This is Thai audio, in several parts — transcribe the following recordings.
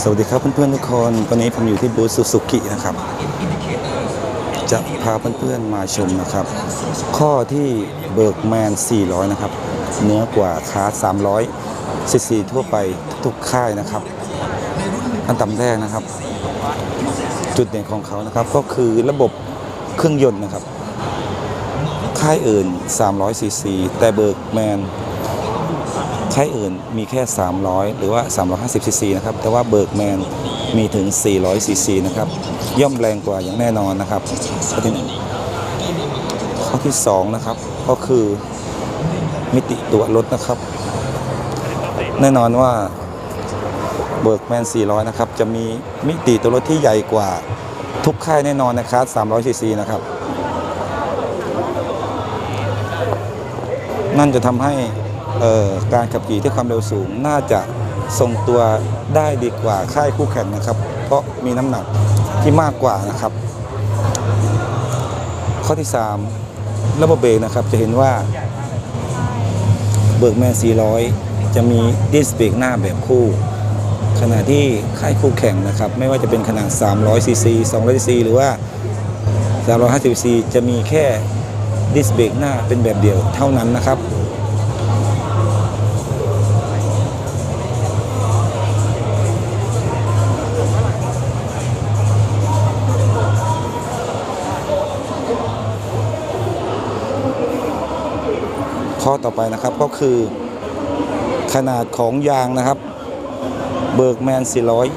สวัสดีครับเพื่อนๆทุกคนวันนี้ผมอยู่ที่บูธซูซูกินะครับ จะพาเพื่อนๆมาชมนะครับ ข้อที่เบิร์กแมน 400 นะครับ เนื้อกว่าคาร์300ซีซีทั่วไปทุกค่ายนะครับ อันดับแรกนะครับ จุดเด่นของเขานะครับก็คือระบบเครื่องยนต์นะครับ ค่ายอื่น300ซีซีแต่เบิร์กแมน ค่ายอื่นมีแค่ 300 หรือว่า 350ซีซีนะครับ แต่ว่าเบิร์กแมนมีถึง 400ซีซีนะครับ ย่อมแรงกว่าอย่างแน่นอนนะครับ ข้อที่หนึ่งข้อที่สองนะครับ ก็คือมิติตัวรถนะครับ แน่นอนว่าเบิร์กแมน400 นะครับ จะมีมิติตัวรถที่ใหญ่กว่าทุกค่ายแน่นอนนะครับ300ซีซีนะครับ นั่นจะทำให้ การขับขี่ที่ความเร็วสูงน่าจะทรงตัวได้ดีกว่าค่ายคู่แข่งนะครับ เพราะมีน้ำหนักที่มากกว่านะครับ ข้อที่ 3 ระบบเบรกนะครับจะเห็นว่าเบิร์กแมน 400 จะมีดิสเบรกหน้าแบบคู่ ขณะที่ค่ายคู่แข่งนะครับ ไม่ว่าจะเป็นขนาด 300 ซีซี 200 ซีซี หรือว่า 350 ซีจะมีแค่ดิสเบรกหน้าเป็นแบบเดียวเท่านั้นนะครับ ข้อต่อไปนะครับก็คือขนาดของยางนะครับ เบิร์กแมน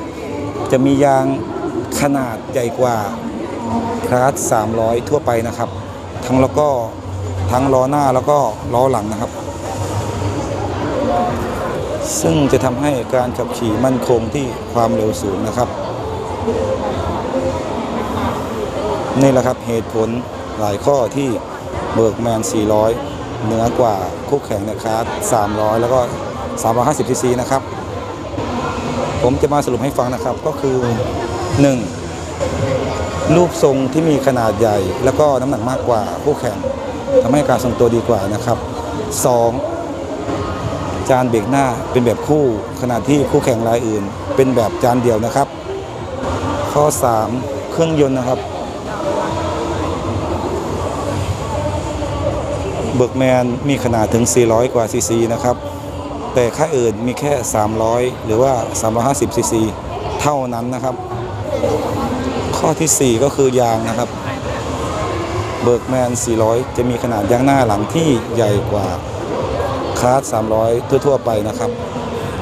400 จะมียางขนาดใหญ่กว่าคลาส300 ทั่วไปนะครับ ทั้งแล้วก็ทั้งล้อหน้าแล้วก็ล้อหลังนะครับ ซึ่งจะทำให้การขับขี่มั่นคงที่ความเร็วสูงนะครับ นี่แหละครับเหตุผลหลายข้อที่เบิร์กแมน 400 เหนือกว่าคู่แข่งในคลาส300 แล้วก็ 350ซีซีนะครับ ผมจะมาสรุปให้ฟังนะครับก็คือ 1. รูปทรงที่มีขนาดใหญ่ แล้วก็น้ำหนักมากกว่าคู่แข่งทำให้การทรงตัวดีกว่านะครับ 2. จานเบรกหน้าเป็นแบบคู่ขณะที่คู่แข่งรายอื่น เป็นแบบจานเดียวนะครับ ข้อ 3 เครื่องยนต์นะครับ เบิร์กแมนมีขนาดถึง 400 กว่าซีซีนะครับ แต่ค่ายอื่นมีแค่ 300 หรือว่า 350ซีซีเท่านั้นนะครับ ข้อทีสี่4 ก็คือยางนะครับเบิร์กแมน 400 จะมีขนาดยางหน้าหลังที่ใหญ่กว่าคาร์ด300 ทั่ว ๆ ไปนะครับ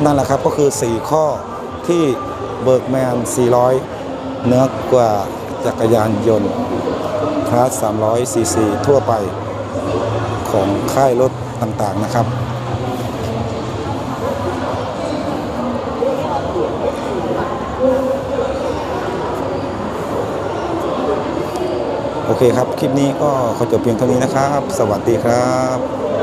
นั่นแหละครับก็คือ 4 ข้อที่เบิร์กแมน 400 เนื้อกว่าจักรยานยนต์คาร์ด300 ซีซีทั่วไป ของค่ายรถต่างๆนะครับ โอเคครับ คลิปนี้ก็ขอจบเพียงเท่านี้นะครับ สวัสดีครับ